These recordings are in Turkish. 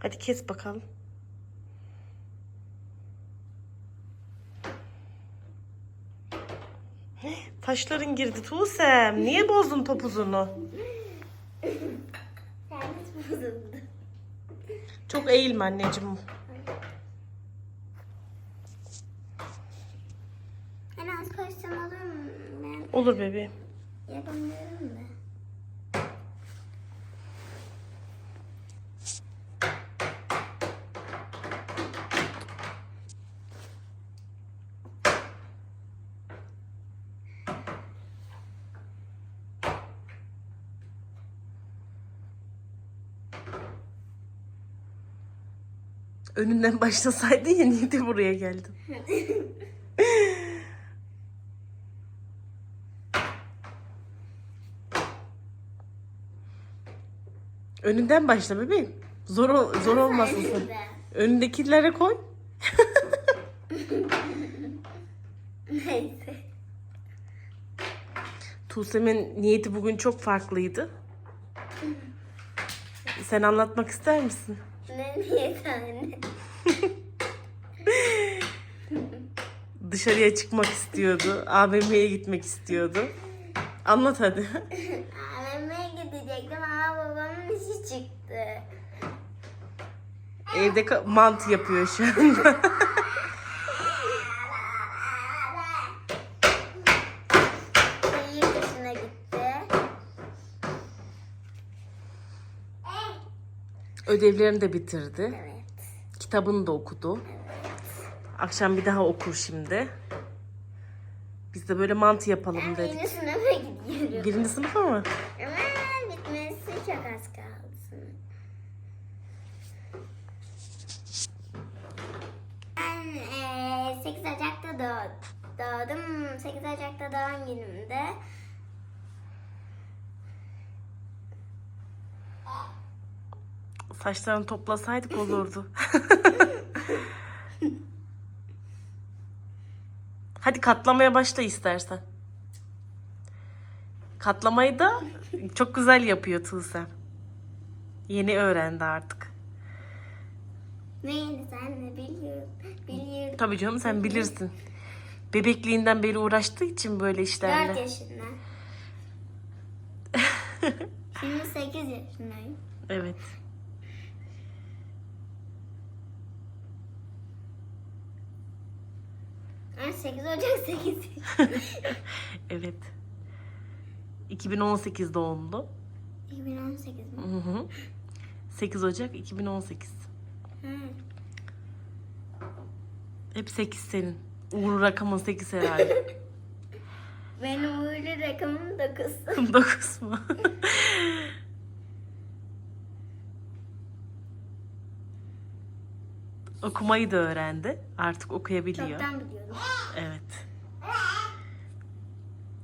Hadi kes bakalım. Taşların girdi Tuğsem. Niye bozdun topuzunu? Çok eğilme anneciğim. En az koşsam olur mu? Ben Olur bebeğim. yapamıyorum da. Önünden başlasaydın ya niye de buraya geldin? Önünden başla bebeğim. Zor ol- zor olmasın. Güzel. Önündekilere koy. Neyse. Tuğsem'in niyeti bugün çok farklıydı. Sen anlatmak ister misin? Ne anne? Dışarıya çıkmak istiyordu. AVM'ye gitmek istiyordu. Anlat hadi. AVM'ye gidecektim ama babamın işi çıktı. Evde mantı yapıyor şu anda. Ödevlerini de bitirdi. Evet. Kitabını da okudu. Akşam bir daha okur şimdi. Biz de böyle mantı yapalım Ben dedik. yeni sınıfa gidiyorum. Birinci sınıfa mı? Ama bitmesi çok az kaldı. Ben eee 8 Ocak'ta doğ- doğdum. 8 Ocak'ta doğum günümde. Saçlarını toplasaydık olurdu. Hadi katlamaya başla istersen. Katlamayı da çok güzel yapıyor Tuğsem. Yeni öğrendi artık. Neydi sen de biliyorum. Biliyorum. Tabii canım sen bilirsin. Bebekliğinden beri uğraştığı için böyle 4 işlerle. yaşında. Şimdi 8 yaşındayım. Evet. 8 Ocak 8 Evet. 2018 doğumlu. 2018 mi? Hı hı. 8 Ocak 2018. Hı. Hep 8 senin. Uğur rakamın 8 herhalde. Benim uğurlu rakamım 9. 9 mu? Okumayı da öğrendi. Artık okuyabiliyor. Çoktan biliyorum. Evet.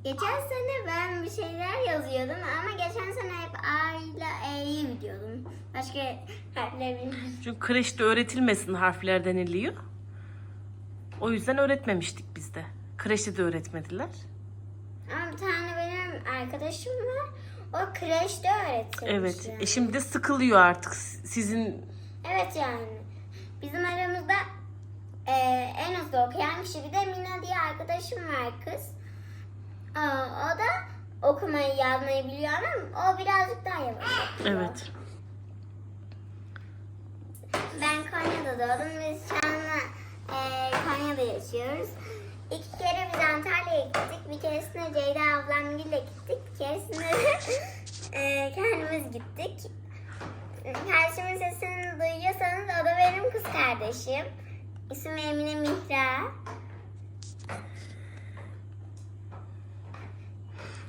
Geçen sene ben bir şeyler yazıyordum ama geçen sene hep A ile E'yi biliyordum. Başka harfleri bilmiyordum. Çünkü kreşte öğretilmesin harfler deniliyor. O yüzden öğretmemiştik biz de. Kreşte de öğretmediler. Ama bir tane benim arkadaşım var. O kreşte öğretilmiş. Evet. yani. E şimdi de sıkılıyor artık. Sizin Evet yani. Bizim aramızda e, en hızlı okuyan kişi bir de Mina diye arkadaşım var kız. Aa, o da okumayı yazmayı biliyor ama o birazcık daha yavaş evet. Ben Konya'da doğdum. Biz şu anda e, Konya'da yaşıyoruz. İki kere biz Antalya'ya gittik. Bir keresinde Ceyda ablamgille gittik. İsmi Emine Mihra.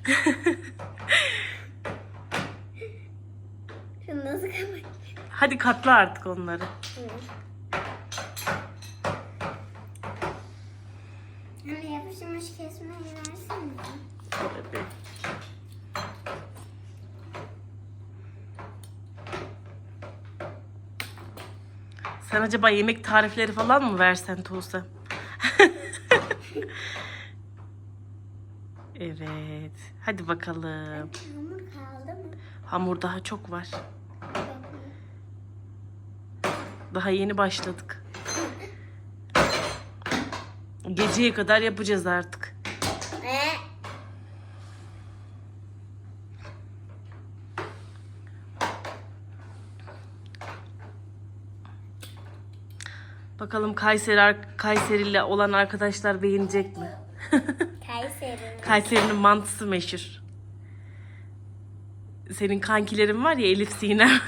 Şunu nasıl kapatayım? Hadi katla artık onları. Anne Sen acaba yemek tarifleri falan mı versen Tuğsem? evet. Hadi bakalım. Hamur kaldı mı? Hamur daha çok var. Daha yeni başladık. Geceye kadar yapacağız artık. Ve Bakalım Kayseri Kayseri'yle olan arkadaşlar beğenecek mi? Kayseri. Kayseri'nin mantısı meşhur. Senin kankilerin var ya Elif Sinem.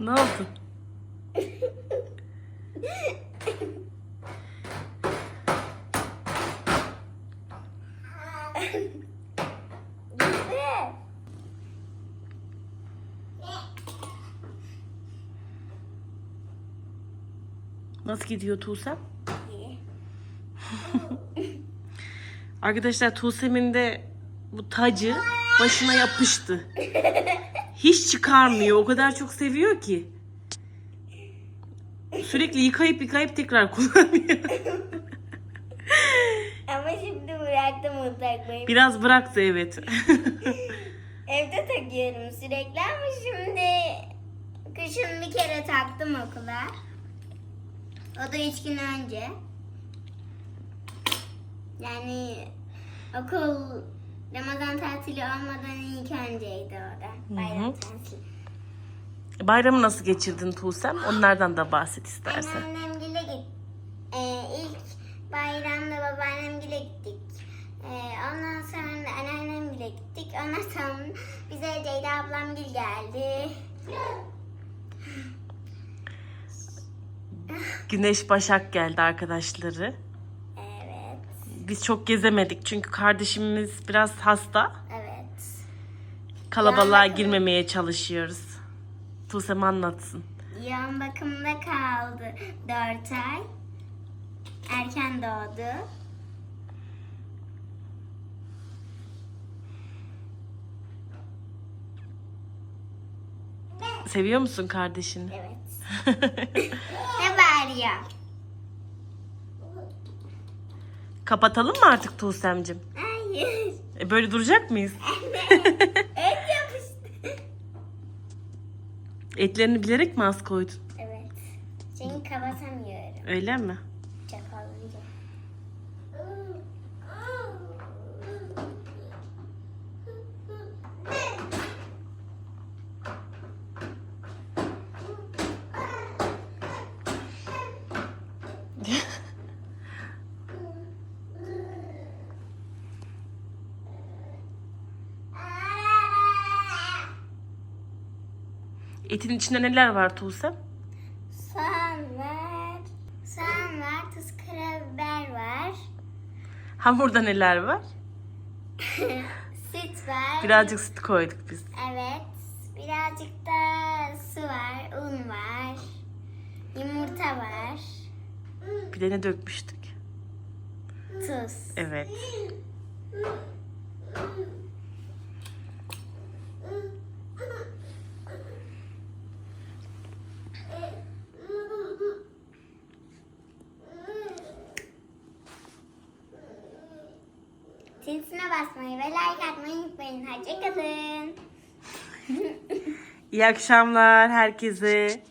ne oldu? Nasıl gidiyor Tuğsem? Arkadaşlar Tuğsem'in de bu tacı başına yapıştı. Hiç çıkarmıyor. O kadar çok seviyor ki. Sürekli yıkayıp yıkayıp tekrar kullanıyor. Ama şimdi bıraktım takmayı. Biraz bıraktı evet. Evde takıyorum sürekli ama şimdi kışın bir kere taktım okula. O da üç gün önce. Yani okul Ramazan tatili olmadan ilk önceydi o da. Bayram tatili. Bayramı nasıl geçirdin Tuğsem? Onlardan da bahset istersen. Anneannemgile git. Ee, ilk bayramda babaannemgile gittik. Ee, ondan sonra da anneannemgile gittik. Ondan sonra bize Ceyda ablamgil geldi. Güneş Başak geldi arkadaşları. Evet, Biz çok gezemedik çünkü kardeşimiz biraz hasta. evet. Kalabalığa Yani- girmemeye çalışıyoruz. Tuğsem anlatsın. Yoğun bakımda kaldı 4 ay. Erken doğdu. Seviyor musun kardeşini? Evet. bağırıyor? Kapatalım mı artık Tuğsem'cim? Hayır. E böyle duracak mıyız? Et yapıştı. Etlerini bilerek mi az koydun? Evet. Çünkü kapatamıyorum. Öyle mi? Çok olunca. Etin içinde neler var Tuğsem? Soğan var. Soğan var. Tuz karabiber var. Hamurda neler var? Süt var. Birazcık süt koyduk biz. Evet. Birazcık da su var. Un var. Yumurta var. Bir de ne dökmüştük? Tuz. Evet. Zincirine basmayı ve like atmayı unutmayın. Hoşçakalın. İyi akşamlar herkese.